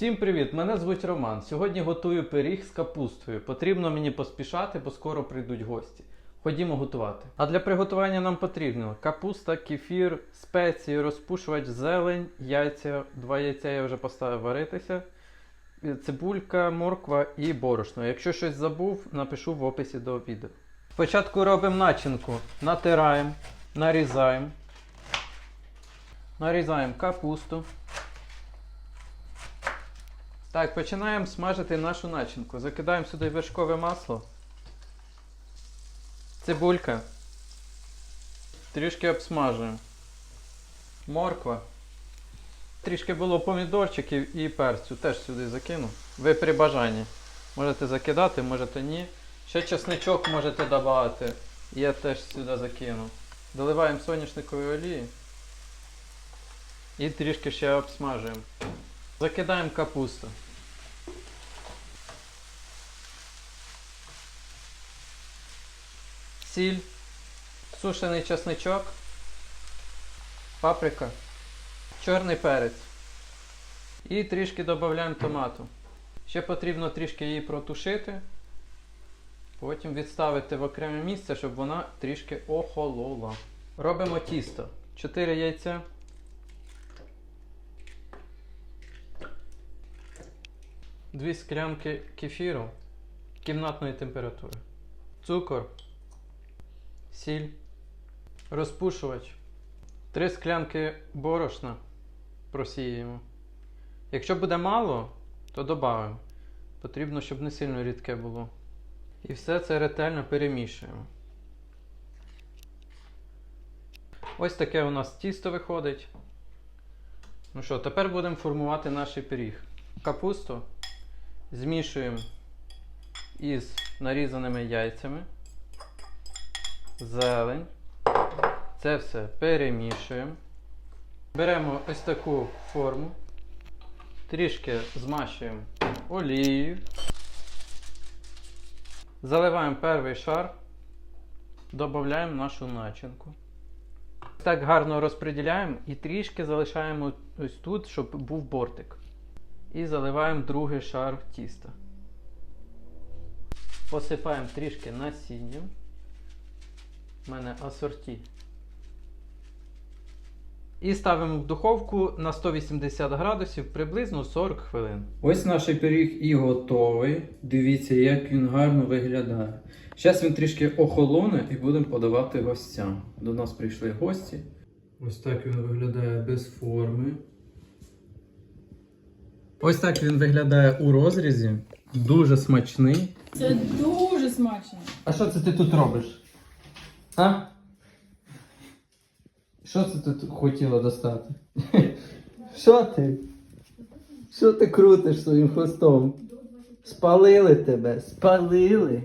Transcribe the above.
Всім привіт! Мене звуть Роман. Сьогодні готую пиріг з капустою. Потрібно мені поспішати, бо скоро прийдуть гості. Ходімо готувати. А для приготування нам потрібно капуста, кефір, спеції, розпушувач, зелень, яйця. Два яйця я вже поставив варитися. Цибулька, морква і борошно. Якщо щось забув, напишу в описі до відео. Спочатку робимо начинку. Натираємо, нарізаємо. Нарізаємо капусту. Так, починаємо смажити нашу начинку. Закидаємо сюди вершкове масло. Цибулька. Трішки обсмажуємо. Морква. Трішки було помідорчиків і перцю. Теж сюди закину. Ви при бажанні. Можете закидати, можете ні. Ще чесничок можете додати. Я теж сюди закину. Доливаємо соняшникової олії. І трішки ще обсмажуємо. Закидаємо капусту. Сіль, сушений чесничок, паприка, чорний перець. І трішки додаємо томату. Ще потрібно трішки її протушити. Потім відставити в окреме місце, щоб вона трішки охолола. Робимо тісто. 4 яйця. Дві склянки кефіру кімнатної температури, цукор, сіль, розпушувач, три склянки борошна просіємо. Якщо буде мало, то додаємо. Потрібно, щоб не сильно рідке було. І все це ретельно перемішуємо. Ось таке у нас тісто виходить. Ну що, тепер будемо формувати наш пиріг. Капусту змішуємо із нарізаними яйцями, зелень. Це все перемішуємо. Беремо ось таку форму, трішки змащуємо олією, заливаємо перший шар, додаємо нашу начинку. Так гарно розподіляємо і трішки залишаємо ось тут, щоб був бортик. І заливаємо другий шар тіста. Посипаємо трішки насінням. У мене асорті. І ставимо в духовку на 180 градусів приблизно 40 хвилин. Ось наш пиріг і готовий. Дивіться, як він гарно виглядає. Зараз він трішки охолоне і будемо подавати гостям. До нас прийшли гості. Ось так він виглядає без форми. Ось так він виглядає у розрізі. Дуже смачний. Це дуже смачно. А що це ти тут робиш? А? Що це ти тут хотіла достати? Що ти? Що ти крутиш своїм хвостом? Спалили тебе, спалили.